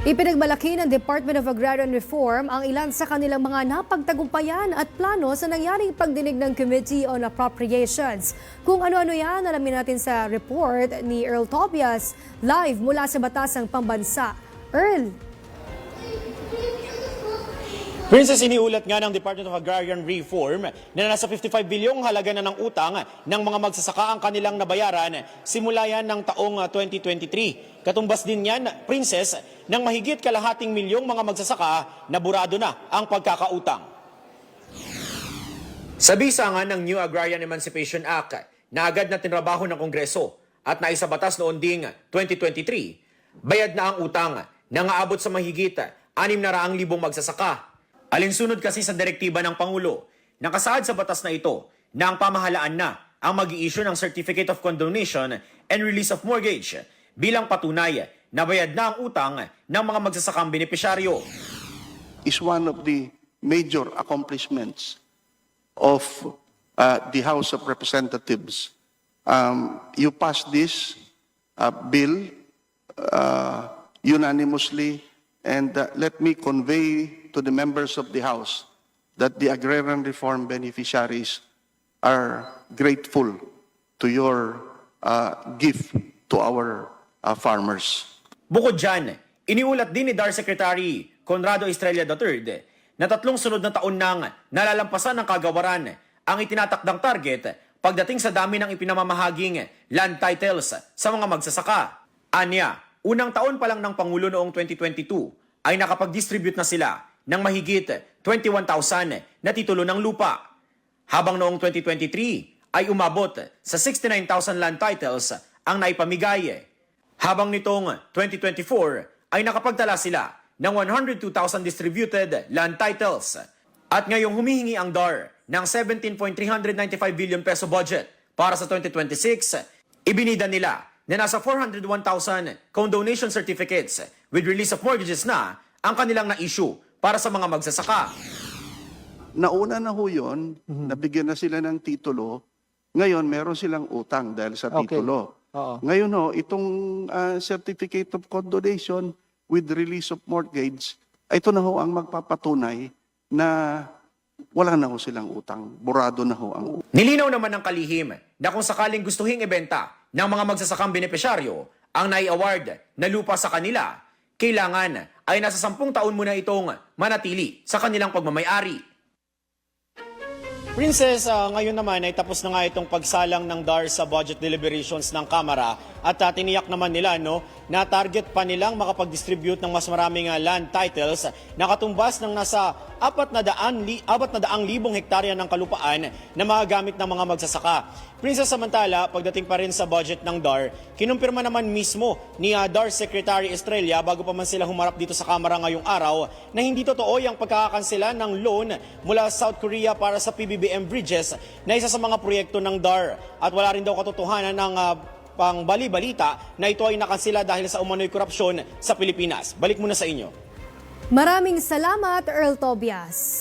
Ipinagmalaki ng Department of Agrarian Reform ang ilan sa kanilang mga napagtagumpayan at plano sa nangyaring pagdinig ng Committee on Appropriations. Kung ano-ano yan, alamin natin sa report ni Earl Tobias live mula sa Batasang Pambansa. Earl, Princess, iniulat nga ng Department of Agrarian Reform na nasa 55 bilyong halaga na ng utang ng mga magsasaka ang kanilang nabayaran simula yan ng taong ah, 2023. Katumbas din yan, Princess, ng mahigit kalahating milyong mga magsasaka na burado na ang pagkakautang. Sa bisa nga ng New Agrarian Emancipation Act na agad na tinrabaho ng Kongreso at naisabatas noon ding 2023, bayad na ang utang na aabot sa mahigit 600,000 magsasaka. Alinsunod kasi sa direktiba ng Pangulo, nakasaad sa batas na ito na ang pamahalaan na ang mag issue ng Certificate of Condonation and Release of Mortgage bilang patunay na bayad na ang utang ng mga magsasakang benepisyaryo. is one of the major accomplishments of uh, the House of Representatives. Um, you passed this uh, bill uh, unanimously, and uh, let me convey to the members of the House that the agrarian reform beneficiaries are grateful to your uh, gift to our uh, farmers. Bukod dyan, iniulat din ni DAR Secretary Conrado Estrella III na tatlong sunod na taon nang nalalampasan ng kagawaran ang itinatakdang target pagdating sa dami ng ipinamamahaging land titles sa mga magsasaka. Anya, unang taon pa lang ng Pangulo noong 2022 ay nakapag-distribute na sila ng mahigit 21,000 na titulo ng lupa. Habang noong 2023 ay umabot sa 69,000 land titles ang naipamigay. Habang nitong 2024 ay nakapagtala sila ng 102,000 distributed land titles. At ngayong humihingi ang DAR ng 17.395 billion peso budget para sa 2026, ibinida nila na nasa 401,000 condonation certificates with release of mortgages na ang kanilang na-issue para sa mga magsasaka. Nauna na ho yun, nabigyan na sila ng titulo. Ngayon, meron silang utang dahil sa Okay. titulo. Oo. Ngayon ho, itong ah, Certificate of Condonation with release of mortgage, ito na ho ang magpapatunay na wala na ho silang utang. Burado na ho ang Nilinaw naman ng kalihim na kung sakaling gustuhing ibenta ng mga magsasakang benepisyaryo ang nai-award na lupa sa kanila, kailangan ay nasa sampung taon muna itong manatili sa kanilang pagmamayari. Princess, ah, ngayon naman ay tapos na nga itong pagsalang ng DAR sa budget deliberations ng Kamara at ah, tiniyak naman nila no, na target pa nilang makapag-distribute ng mas maraming ah, land titles na katumbas ng nasa apat na daan, li, apat na daang libong hektarya ng kalupaan na magagamit ng mga magsasaka. Princess, samantala, pagdating pa rin sa budget ng DAR, kinumpirma naman mismo ni ah, DAR Secretary Estrella bago pa man sila humarap dito sa Kamara ngayong araw na hindi totoo yung pagkakakansela ng loan mula South Korea para sa PBBM bridges na isa sa mga proyekto ng DAR. At wala rin daw katotohanan ng ah, pang bali-balita na ito ay nakansela dahil sa umano'y korupsyon sa Pilipinas. Balik muna sa inyo. maraming salamat Earl Tobias.